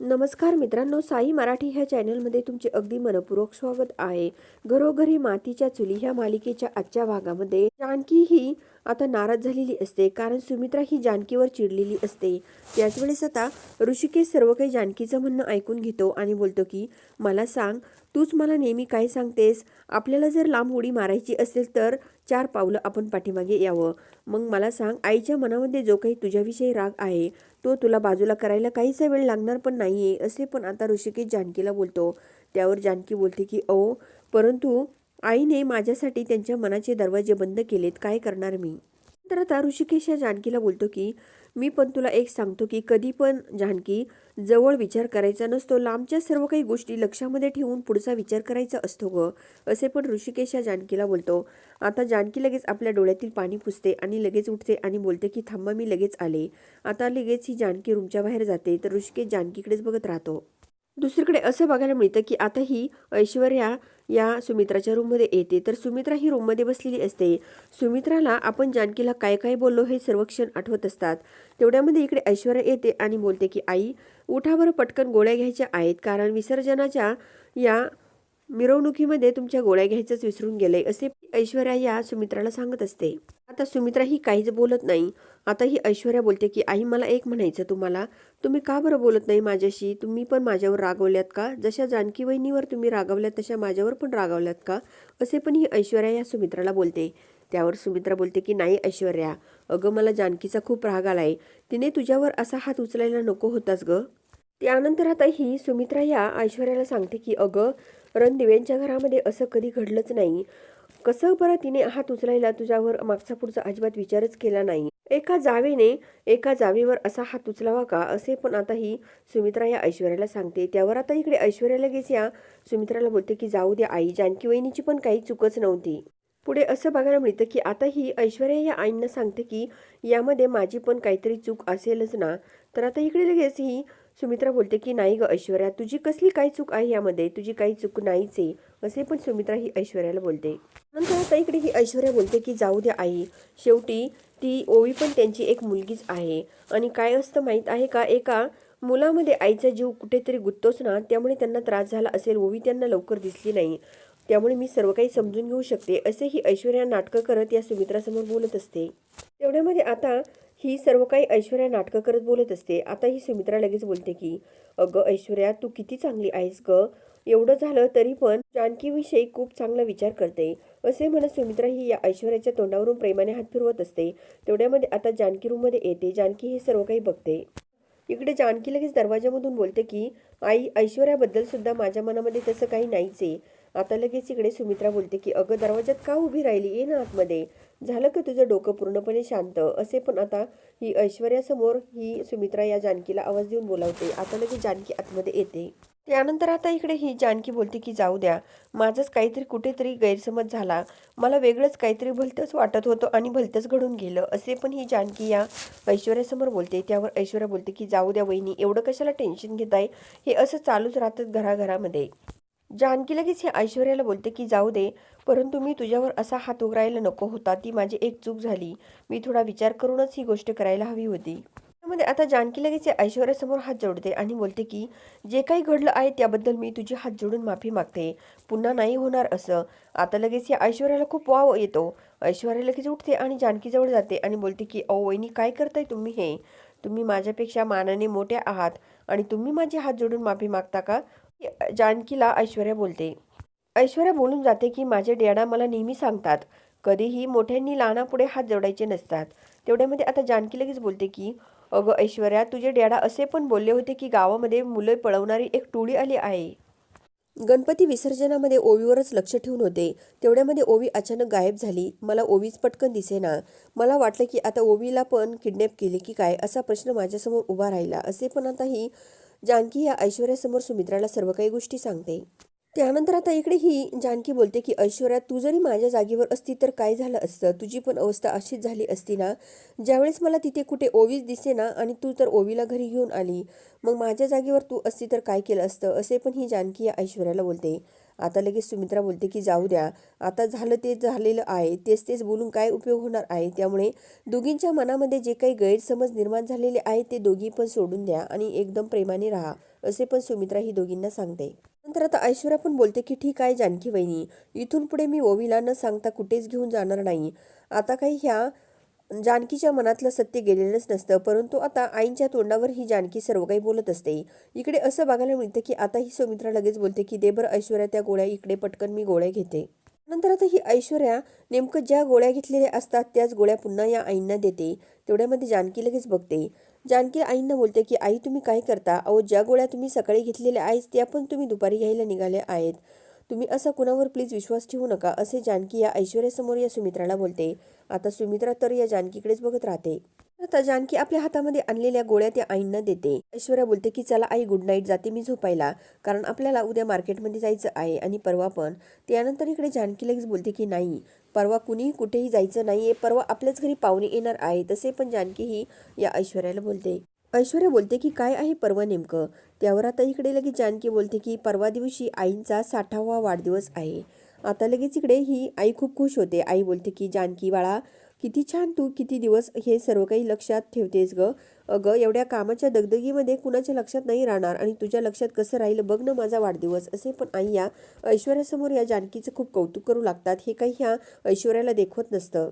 नमस्कार मित्रांनो साई मराठी ह्या चॅनलमध्ये तुमचे अगदी मनपूर्वक स्वागत आहे. घरोघरी मातीच्या चुली ह्या मालिकेच्या आजच्या भागामध्ये जानकी ही आता नाराज झालेली असते कारण सुमित्रा ही जानकीवर चिडलेली असते. त्याच वेळेस आता ऋषिकेश सर्व काही जानकीचं म्हणणं ऐकून घेतो आणि बोलतो की मला सांग तूच मला नेहमी काय सांगतेस? आपल्याला जर लांब उडी मारायची असेल तर चार पावलं आपण पाठीमागे यावं. मग मला सांग आईच्या मनामध्ये जो काही तुझ्याविषयी राग आहे तो तुला बाजूला करायला काहीसा वेळ लागणार पण नाही आहे असे पण आता ऋषिकेश जानकीला बोलतो. त्यावर जानकी बोलते की ओ परंतु आईने माझ्यासाठी त्यांच्या मनाचे दरवाजे बंद केलेत. काय करणार मी? तर आता ऋषिकेश या जानकीला बोलतो की मी पण तुला एक सांगतो की कधी पण जानकी जवळ विचार करायचा नसतो. लांबच्या सर्व काही गोष्टी लक्षामध्ये ठेवून पुढचा विचार करायचा असतो ग. असे पण ऋषिकेश या जानकीला बोलतो. आता जानकी लगेच आपल्या डोळ्यातील पाणी पुसते आणि लगेच उठते आणि बोलते की थांबा मी लगेच आले. आता लगेच ही जानकी रूमच्या बाहेर जाते. तर ऋषिकेश जानकीकडेच बघत राहतो. दुसरीकडे असं बघायला मिळतं की आता ही ऐश्वर्या या सुमित्राच्या रूममध्ये येते. तर सुमित्रा ही रूममध्ये बसलेली असते. सुमित्राला आपण जानकीला काय काय बोललो हे सर्व क्षण आठवत असतात. तेवढ्यामध्ये इकडे ऐश्वर्या येते आणि बोलते की आई उठावर पटकन गोळ्या घ्यायच्या आहेत. कारण विसर्जनाच्या या मिरवणुकीमध्ये तुमच्या गोळ्या घ्यायचंच विसरून गेले असे ऐश्वर्या या सुमित्राला सांगत असते. आता सुमित्रा ही काहीच बोलत नाही. आता ही ऐश्वर्या बोलते की आई मला एक म्हणायचं तुम्हाला. तुम्ही का बरं बोलत नाही माझ्याशी? तुम्ही पण माझ्यावर रागवल्यात का? जशा जानकी वहिनीवर तुम्ही रागवल्यात तशा माझ्यावर पण रागवल्यात का? असे पण ही ऐश्वर्या या सुमित्राला बोलते. त्यावर सुमित्रा बोलते की नाही ऐश्वर्या. अगं मला जानकीचा खूप राग आला आहे तिने तुझ्यावर असा हात उचलायला नको होताच ग. त्यानंतर आता ही सुमित्रा या ऐश्वर्याला सांगते की अगं रणदिव्यांच्या घरामध्ये असं कधी घडलंच नाही. कसं बरं तिने हात उचलायला तुझ्यावर मागचा पुढचा अजिबात विचारच केला नाही. एका जावेने एका जावेवर असा हात उचलावा का? असे पण आता ही सुमित्रा या ऐश्वर्याला सांगते. त्यावर आता इकडे ऐश्वर्या लगेच या सुमित्राला बोलते की जाऊ द्या आई जानकी वहिनीची पण काही चुकच नव्हती. पुढे असं बघायला मिळतं की आता ही ऐश्वर्या या आईंना सांगते की यामध्ये माझी पण काहीतरी चूक असेलच ना. तर आता इकडे लगेच ही सुमित्रा बोलते की नाही ग ऐश्वर्या तुझी कसली काय चूक आहे यामध्ये? तुझी काही चूक नाहीच आहे. असे पण सुमित्रा ही ऐश्वर्याला बोलते. नंतर आता इकडे ही ऐश्वर्या बोलते की जाऊ द्या आई. शेवटी ती ओवी पण त्यांची एक मुलगीच आहे. आणि काय असतं माहीत आहे का? एका मुलामध्ये आईचा जीव कुठेतरी गुंततोच ना त्यामुळे त्यांना त्रास झाला असेल. ओवी त्यांना लवकर दिसली नाही. त्यामुळे मी सर्व काही समजून घेऊ शकते असे ही ऐश्वर्या नाटकं करत या सुमित्रासमोर बोलत असते. तेवढ्यामध्ये आता ही सर्व काही ऐश्वर्या नाटकं करत बोलत असते. आता ही सुमित्रा लगेच बोलते की अगं ऐश्वर्या तू किती चांगली आहेस ग. एवढं झालं तरी पण जानकीविषयी खूप चांगला विचार करते. असे म्हणत सुमित्रा ही या ऐश्वर्याच्या तोंडावरून प्रेमाने हात फिरवत असते. तेवढ्यामध्ये आता जानकी रूममध्ये येते. जानकी हे सर्व काही बघते. इकडे जानकी लगेच दरवाजामधून बोलते की आई ऐश्वर्याबद्दल सुद्धा माझ्या मनामध्ये तसं काही नाहीच आहे. आता लगेच इकडे सुमित्रा बोलते की अगं दरवाजात का उभी राहिली? ये ना आतमध्ये. झालं का तुझं डोकं पूर्णपणे शांत? असे पण आता ही ऐश्वर्यासमोर ही सुमित्रा या जानकीला आवाज देऊन बोलावते. आता लगेच जानकी आतमध्ये येते. त्यानंतर आता इकडे ही जानकी बोलते की जाऊ द्या. माझंच काहीतरी कुठेतरी गैरसमज झाला. मला वेगळंच काहीतरी भलतंच वाटत होतं आणि भलतंच घडून गेलं. असे पण ही जानकी या ऐश्वर्यासमोर बोलते. त्यावर ऐश्वर्या बोलते की जाऊ द्या वहिनी. एवढं कशाला टेन्शन घेताय? हे असं चालूच राहतं घराघरामध्ये. जानकी लगेच हे ऐश्वर्याला बोलते की जाऊ दे परंतु मी तुझ्यावर असा हात उघडायला नको होता. ती माझी एक चूक झाली. मी थोडा विचार करूनच ही गोष्ट करायला हवी होती. त्यामध्ये आता जानकी लगेच ऐश्वर्यासमोर हात जोडते आणि बोलते की जे काही घडलं आहे त्याबद्दल मी तुझी हात जोडून माफी मागते. पुन्हा नाही होणार असं. आता लगेच या ऐश्वर्याला खूप वाव येतो. ऐश्वर्या लगेच उठते आणि जानकीजवळ जाते आणि बोलते की अहो वहिनी काय करताय तुम्ही हे? तुम्ही माझ्यापेक्षा मानाने मोठ्या आहात आणि तुम्ही माझे हात जोडून माफी मागता का? जानकीला ऐश्वर्या बोलते. ऐश्वर्या बोलून जाते की माझे डॅडा मला नेहमी सांगतात. कधीही मोठ्यांनी लहानापुढे हात जोडायचे नसतात. तेवढ्यामध्ये आता जानकी लगेच बोलते की अगं ऐश्वर्या तुझे डॅडा असे पण बोलले होते की गावामध्ये मुलं पळवणारी एक टोळी आली आहे. गणपती विसर्जनामध्ये ओवीवरच लक्ष ठेवून होते. तेवढ्यामध्ये ओवी अचानक गायब झाली. मला ओवीच पटकन दिसेना. मला वाटलं की आता ओवीला पण किडनॅप केले की काय असा प्रश्न माझ्यासमोर उभा राहिला. असे पण आता ही जानकी या ऐश्वर्यासमोर सुमित्राला सर्व काही गोष्टी सांगते. त्यानंतर आता इकडे ही जानकी बोलते की ऐश्वर्या तू जरी माझ्या जागेवर असती तर काय झालं असतं? तुझी पण अवस्था अशीच झाली असती ना? ज्यावेळेस मला तिथे कुठे ओवीच दिसे ना आणि तू तर ओवीला घरी घेऊन आली मग माझ्या जागेवर तू असती तर काय केलं असतं? असे पण ही जानकी या ऐश्वर्याला बोलते. आता लगेच सुमित्रा बोलते की जाऊ द्या. आता झालं ते झालेलं आहे. तेच तेच बोलून काय उपयोग होणार आहे? त्यामुळे दोघींच्या मनामध्ये जे काही गैरसमज निर्माण झालेले आहे ते दोघी पण सोडून द्या आणि एकदम प्रेमाने राहा असे पण सुमित्रा ही दोघींना सांगते. नंतर आता ऐश्वर्या पण बोलते की ठीक आहे जानकी वहिनी. इथून पुढे मी ओवीला न सांगता कुठेच घेऊन जाणार नाही. आता काही ह्या जानकीच्या मनातलं सत्य गेलेलंच नसतं परंतु आता आईंच्या तोंडावर ही जानकी सर्व काही बोलत असते. इकडे असं बघायला मिळतं की आता ही सुमित्रा लगेच बोलते की देबर ऐश्वर्या त्या गोळ्या इकडे पटकन मी गोळ्या घेते. नंतर आता ही ऐश्वर्या नेमकं ज्या गोळ्या घेतलेल्या असतात त्याच गोळ्या पुन्हा या आईंना देते. तेवढ्यामध्ये जानकी लगेच बघते. जानकी आईंना बोलते की आई तुम्ही काय करता? अहो ज्या गोळ्या तुम्ही सकाळी घेतलेल्या आहेत त्या पण तुम्ही दुपारी घ्यायला निघाल्या आहेत. तुम्ही असा कुणावर प्लीज विश्वास ठेवू नका असे जानकी या ऐश्वर्यासमोर या सुमित्राला बोलते. आता सुमित्रा तर या जानकीकडेच बघत राहते. आता जानकी आपल्या हातामध्ये आणलेल्या गोळ्या त्या आईंना देते. ऐश्वर्या बोलते की चला आई गुड नाईट जाते मी झोपायला. कारण आपल्याला उद्या मार्केटमध्ये जायचं आहे आणि परवा पण. त्यानंतर इकडे जानकी लगेच बोलते की नाही परवा कुणीही कुठेही जायचं नाही आहे परवा आपल्याच घरी पाहुणे येणार आहे तसे पण जानकी ही या ऐश्वर्याला बोलते. ऐश्वर्या बोलते की काय आहे परवा नेमकं? त्यावर आता इकडे लगेच जानकी बोलते की परवा दिवशी आईंचा साठावा वाढदिवस आहे. आता लगेच इकडे ही आई खूप खुश होते. आई बोलते की जानकी बाळा किती छान तू किती दिवस हे सर्व काही लक्षात ठेवतेस ग. अगं एवढ्या कामाच्या दगदगीमध्ये कुणाच्या लक्षात नाही राहणार आणि तुझ्या लक्षात कसं राहिलं बघ ना माझा वाढदिवस. असे पण आई या ऐश्वर्यासमोर या जानकीचं खूप कौतुक करू लागतात. हे काही ह्या ऐश्वर्याला देखवत नसतं.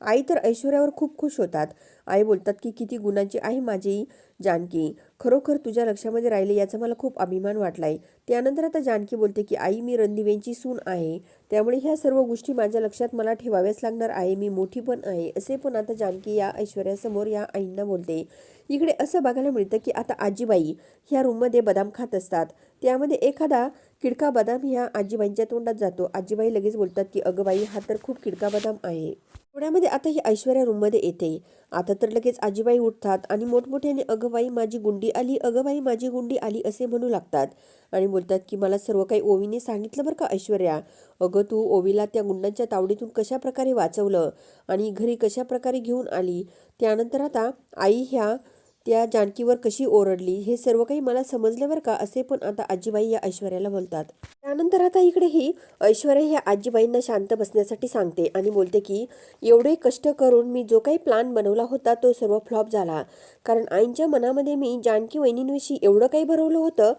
आई तर ऐश्वर्यावर खूप खुश होतात. आई बोलतात की किती गुणांची आहे माझी जानकी. खरोखर तुझ्या लक्षामध्ये राहिले याचा मला खूप अभिमान वाटलाय. त्यानंतर आता जानकी बोलते की आई मी रणदिवेंची सून आहे. त्यामुळे ह्या सर्व गोष्टी माझ्या लक्षात मला ठेवाव्याच लागणार आहे. मी मोठी पण आहे. असे पण आता जानकी या ऐश्वर्यासमोर या आईंना बोलते. इकडे असं बघायला मिळतं की आता आजीबाई ह्या रूममध्ये बदाम खात असतात. त्यामध्ये एखादा किडका बदाम ह्या आजीबाईंच्या तोंडात जातो. आजीबाई लगेच बोलतात की अगं बाई हा तर खूप किडका बदाम आहे. थोड्यामध्ये आता ही ऐश्वर्या रूममध्ये येते. आता तर लगेच आजीबाई उठतात आणि मोठमोठ्याने अगबाई माझी गुंडी आली अगबाई माझी गुंडी आली असे म्हणू लागतात. आणि बोलतात की मला सर्व काही ओवीने सांगितलं बरं का ऐश्वर्या? अगं तू ओवीला त्या गुंडांच्या तावडीतून कशा प्रकारे वाचवलं आणि घरी कशा प्रकारे घेऊन आली? त्यानंतर आता आई ह्या त्या जानकीवर कशी ओरडली हे सर्व काही मला समजले बरं का असे पण आता आजीबाई या ऐश्वर्याला बोलतात. त्यानंतर आता इकडे ही ऐश्वर्या ह्या आजीबाईंना शांत बसण्यासाठी सांगते आणि बोलते की एवढे कष्ट करून मी जो काही प्लान बनवला होता तो सर्व फ्लॉप झाला. कारण आईंच्या मनामध्ये मी जानकी वहिनींविषयी एवढं काही भरवलं होतं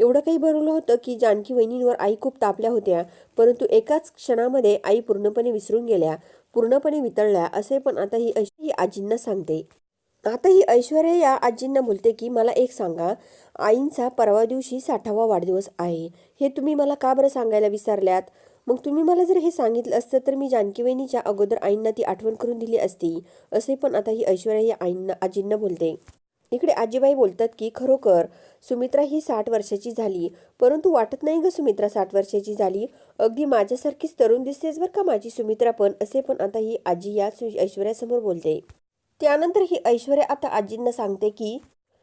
एवढं काही भरवलं होतं की जानकी वहिनींवर आई खूप तापल्या होत्या. परंतु एकाच क्षणामध्ये आई पूर्णपणे विसरून गेल्या पूर्णपणे वितळल्या असे पण आता ही अशी आजींना सांगते. आता ही ऐश्वर्या या आजींना बोलते की मला एक सांगा आईंचा परवा दिवशी साठावा वाढदिवस आहे. हे तुम्ही मला का बरं सांगायला विसरल्यात? मग तुम्ही मला जर हे सांगितलं असतं तर मी जानकीवहिनीच्या अगोदर आईंना ती आठवण करून दिली असती. असे पण आता ही ऐश्वर्या या आईंना आजींना बोलते. इकडे आजीबाई बोलतात की खरोखर सुमित्रा ही साठ वर्षाची झाली. परंतु वाटत नाही ग सुमित्रा साठ वर्षाची झाली. अगदी माझ्यासारखीच तरुण दिसतेच बरं का माझी सुमित्रा पण असे पण आता ही आजी या ऐश्वर्यासमोर बोलते. त्यानंतर ही ऐश्वर्या आता आजींना सांगते की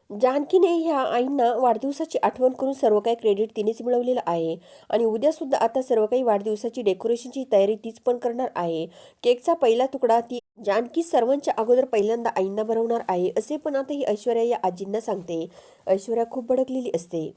जानकीने ह्या आईंना वाढदिवसाची आठवण करून सर्व काही क्रेडिट तिनेच मिळवलेलं आहे. आणि उद्यासुद्धा आता सर्व काही वाढदिवसाची डेकोरेशनची तयारी तीच पण करणार आहे. केकचा पहिला तुकडा ती जानकी सर्वांच्या अगोदर पहिल्यांदा आईंना बनवणार आहे असे पण आता ही ऐश्वर्या या आजींना सांगते. ऐश्वर्या खूप भडकलेली असते.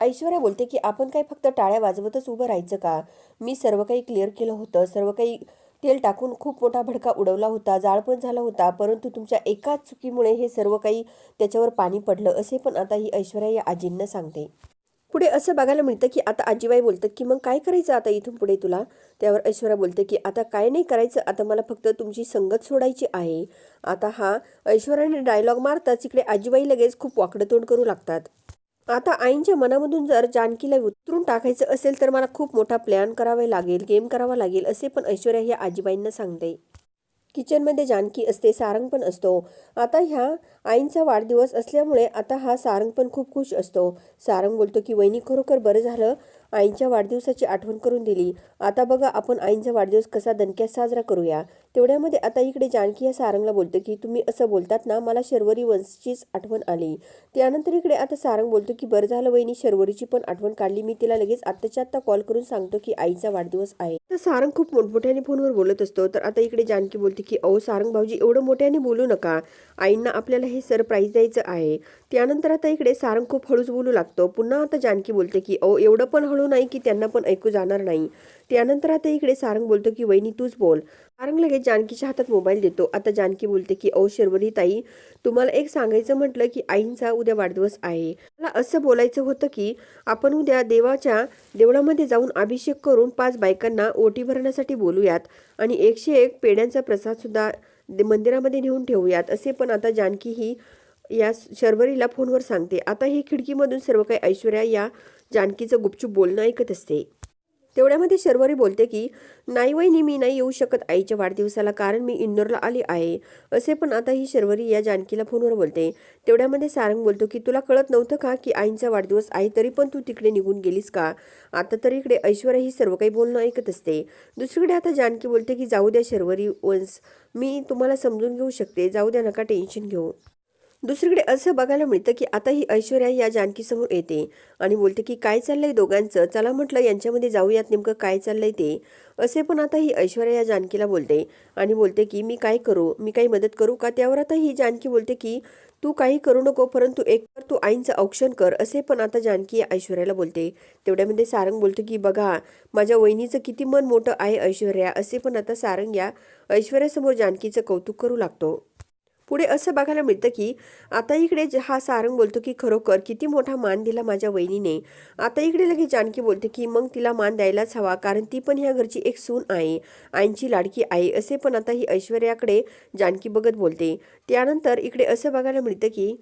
ऐश्वर्या बोलते की आपण काय फक्त टाळ्या वाजवतच उभं राहायचं का? मी सर्व काही क्लिअर केलं होतं सर्व काही तेल टाकून खूप मोठा भडका उडवला होता जाळ पण झाला होता परंतु तुमच्या एकाच चुकीमुळे हे सर्व काही त्याच्यावर पाणी पडलं असे पण आता ही ऐश्वर्या या आजींना सांगते. पुढे असं बघायला मिळतं की आता आजीबाई बोलतात की मग काय करायचं आता इथून पुढे तुला? त्यावर ऐश्वर्या बोलते की आता काय नाही करायचं आता मला फक्त तुमची संगत सोडायची आहे. आता हा ऐश्वर्याने डायलॉग मारताच इकडे आजीबाई लगेच खूप वाकडं तोंड करू लागतात. आता आईंच्या मनामधून जर जानकीला उतरून टाकायचं असेल तर मला खूप मोठा प्लॅन करावा लागेल गेम करावा लागेल असे पण ऐश्वर्या ह्या आजीबाईंना सांगते. किचनमध्ये जानकी असते सारंग पण असतो. आता ह्या आईंचा वाढदिवस असल्यामुळे आता हा सारंग पण खूप खुश असतो. सारंग बोलतो की वहिनी खरोखर बरं झालं. आईंच्या वाढदिवसाची आठवण करून दिली. आता बघा आपण आईंचा वाढदिवस कसा दणक्यात साजरा करूया. तेवढ्यामध्ये आता इकडे जानकी या सारंगला बोलतो की तुम्ही असं बोलतात ना मला शर्वरी वंशचीच आठवण आली. त्यानंतर इकडे आता सारंग बोलतो की बरं झालं वहिनी शर्वरीची पण आठवण काढली. मी तिला लगेच आत्ताच्या आत्ता कॉल करून सांगतो की आईचा वाढदिवस आहे. तर सारंग खूप मोठमोठ्याने फोनवर बोलत असतो. तर आता इकडे जानकी बोलते की अहो सारंग भाऊजी एवढं मोठ्याने बोलू नका. आईंना आपल्याला हे सरप्राईज द्यायचं आहे. त्यानंतर आता इकडे सारंग खूप हळूच बोलू लागतो. पुन्हा आता जानकी बोलते की अहो एवढं पण हळू नाही की त्यांना पण ऐकू जाणार नाही. त्यानंतर आता इकडे सारंग बोलतो की वहिनी तूच बोल. कारण लगेच जानकीच्या हातात मोबाईल देतो. आता जानकी बोलते की ओ शर्वरी ताई तुम्हाला एक सांगायचं म्हटलं की आईंचा उद्या वाढदिवस आहे. मला असं बोलायचं होतं की आपण उद्या देवाच्या देवळामध्ये जाऊन अभिषेक करून पाच बायकांना ओटी भरण्यासाठी बोलूयात आणि एकशे एक पेड्यांचा प्रसाद सुद्धा मंदिरामध्ये नेऊन ठेवूयात असे पण आता जानकी ही या शर्वरीला फोनवर सांगते. आता ही खिडकीमधून सर्व काही ऐश्वर्या या जानकीचं गुपचूप बोलणं ऐकत असते. तेवढ्यामध्ये शर्वरी बोलते की नाही वहिनी मी नाही येऊ शकत आईच्या वाढदिवसाला कारण मी इंदोरला आली आहे. असे पण आता ही शर्वरी या जानकीला फोनवर बोलते. तेवढ्यामध्ये सारंग बोलतो की तुला कळत नव्हतं का की आईंचा वाढदिवस आहे तरी पण तू तिकडे निघून गेलीस का? आता तर इकडे ऐश्वर्या ही सर्व काही बोलणं ऐकत असते. दुसरीकडे आता जानकी बोलते की जाऊ द्या शर्वरी वन्स मी तुम्हाला समजून घेऊ शकते. जाऊ द्या नका टेन्शन घेऊ. दुसरीकडे असं बघायला मिळतं की आता ही ऐश्वर्या या जानकीसमोर येते आणि बोलते की काय चाललंय दोघांचं? चला म्हटलं यांच्यामध्ये जाऊयात नेमकं काय चाललंय ते. असे पण आता ही ऐश्वर्या या जानकीला बोलते आणि बोलते की मी काय करू? मी काही मदत करू का? त्यावर आता ही जानकी बोलते की तू काही करू नको परंतु एक तर तू आईंचं औक्षण कर असे पण आता जानकी ऐश्वर्याला बोलते. तेवढ्यामध्ये सारंग बोलतो की बघा माझ्या वहिनीचं किती मन मोठं आहे ऐश्वर्या असे पण आता सारंग या ऐश्वर्यासमोर जानकीचं कौतुक करू लागतो. पुढे असं बघायला मिळतं की आता इकडे ज- हा सारंग बोलतो की खरोखर किती मोठा मान दिला माझ्या वहिनीने. आता इकडे लगेच जानकी बोलते की मग तिला मान द्यायलाच हवा कारण ती पण ह्या घरची एक सून आहे आईंची लाडकी आहे असे पण आता ही ऐश्वर्याकडे जानकी बघत बोलते. त्यानंतर इकडे असं बघायला मिळतं की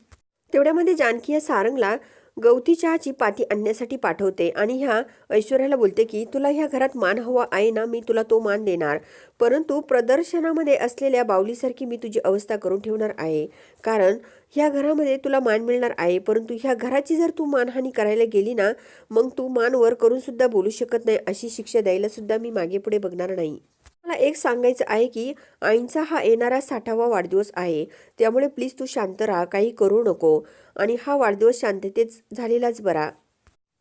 तेवढ्यामध्ये जानकी या सारंगला गवती चहाची पाती आणण्यासाठी पाठवते आणि ह्या ऐश्वर्याला बोलते की तुला ह्या घरात मान हवा आहे ना मी तुला तो मान देणार. परंतु प्रदर्शनामध्ये असलेल्या बावलीसारखी मी तुझी अवस्था करून ठेवणार आहे. कारण ह्या घरामध्ये तुला मान मिळणार आहे. परंतु ह्या घराची जर तू मानहानी करायला गेली ना मग तू मान वर करून सुद्धा बोलू शकत नाही अशी शिक्षा द्यायला सुद्धा मी मागे पुढे बघणार नाही. मला एक सांगायचं आहे की आईंचा हा येणारा साठावा वाढदिवस आहे. त्यामुळे प्लीज तू शांत राहा काही करू नको. आणि हा वाढदिवस शांततेत झालेलाच बरा.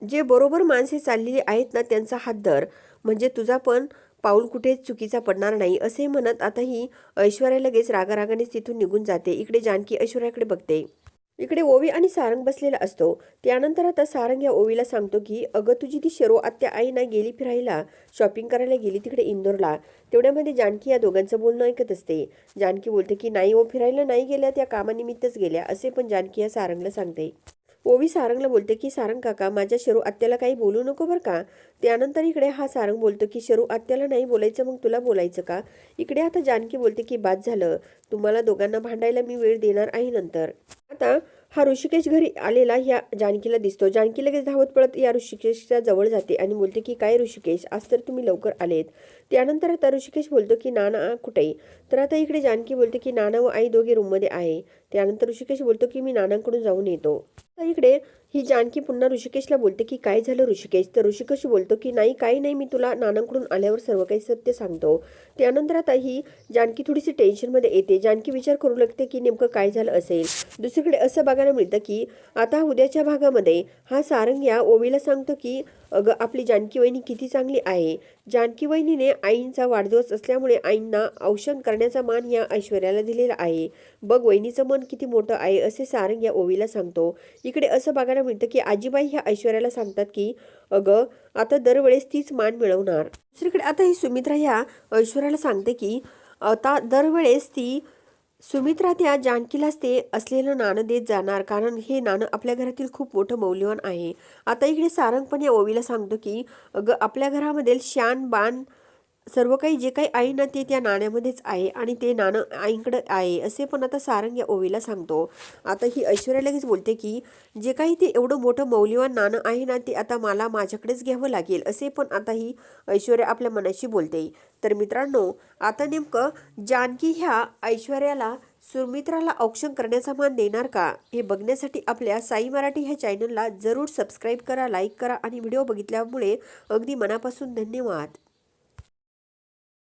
जे बरोबर माणसे चाललेली आहेत ना त्यांचा हात धर. म्हणजे तुझा पण पाऊल कुठेच चुकीचा पडणार नाही असे म्हणत आता ही ऐश्वर्या लगेच रागारागानेच तिथून निघून जाते. इकडे जानकी ऐश्वर्याकडे बघते. इकडे ओवी आणि सारंग बसलेला असतो. त्यानंतर आता सारंग या ओवीला सांगतो की अगं तुझी ती शरो आत्या आई ना गेली फिरायला शॉपिंग करायला गेली तिकडे इंदोरला. तेवढ्यामध्ये जानकी या दोघांचं बोलणं ऐकत असते. जानकी बोलते की नाही ओ फिरायला नाही गेल्या त्या कामानिमित्तच गेल्या असे पण जानकी या सारंगला सांगते. ओवी सारंगला बोलते की सारंग काका माझ्या शरू आत्याला काही बोलू नको बरं का? त्यानंतर इकडे हा सारंग बोलतो की शरू आत्याला नाही बोलायचं मग तुला बोलायचं का? इकडे आता जानकी बोलते की बाद झालं. तुम्हाला दोघांना भांडायला मी वेळ देणार आहे नंतर. आता हा ऋषिकेश घरी आलेला ह्या जानकीला दिसतो. जानकी लगेच धावत पळत या ऋषिकेशच्या जवळ जाते आणि बोलते की काय ऋषिकेश? आज तर तुम्ही लवकर आलेत. त्यानंतर आता ऋषिकेश बोलतो की नाना कुठे तर आता इकडे जानकी बोलते की नाना व आई दोघे रूममध्ये आहे. त्यानंतर ऋषिकेश बोलतो की मी नानांकडून जाऊन येतो. तर इकडे ही जानकी पुन्हा ऋषिकेशला बोलते की काय झालं ऋषिकेश? तर ऋषिकेश बोलतो की नाही काही नाही मी तुला नानांकडून आल्यावर सर्व काही सत्य सांगतो. त्यानंतर आता ही जानकी थोडीशी टेन्शनमध्ये येते. जानकी विचार करू लागते की नेमकं काय झालं असेल? दुसरीकडे असं बघायला मिळतं की आता उद्याच्या भागामध्ये हा सारंग या ओवीला सांगतो की अगं आपली जानकी वहिनी किती चांगली आहे. जानकी वहिनीने आईंचा वाढदिवस असल्यामुळे आईंना औषण करण्याचा मान या ऐश्वर्याला दिलेला आहे. बघ वहिनीचं मन किती मोठं आहे असे सारंग या ओवीला सांगतो. इकडे असं बघायला मिळतं की आजीबाई ह्या ऐश्वर्याला सांगतात की अगं आता दरवेळेस तीच मान मिळवणार. दुसरीकडे आता ही सुमित्रा ह्या ऐश्वर्याला सांगते की आता दरवेळेस ती सुमित्रा त्या जानकीलाच ते असलेलं नाणं देत जाणार कारण हे नाणं आपल्या घरातील खूप मोठं मौल्यवान आहे. आता इकडे सारंग पण या ओवीला सांगतो की अगं आपल्या घरामधील शान बाण सर्व काही जे काही आहे ना ते त्या नाण्यामध्येच आहे आणि ते नाणं आईकडं आहे असे पण आता सारंग या ओवीला सांगतो. आता ही ऐश्वर्या लगेच बोलते की जे काही ते एवढं मोठं मौल्यवान नाणं आहे ना ते आता मला माझ्याकडेच घ्यावं लागेल असे पण आता ही ऐश्वर्या आपल्या मनाशी बोलते. तर मित्रांनो आता नेमकं जानकी ह्या ऐश्वर्याला सुमित्राला औक्षण करण्याचा मान देणार का हे बघण्यासाठी आपल्या साई मराठी ह्या चॅनलला जरूर सबस्क्राईब करा लाईक करा आणि व्हिडिओ बघितल्यामुळे अगदी मनापासून धन्यवाद.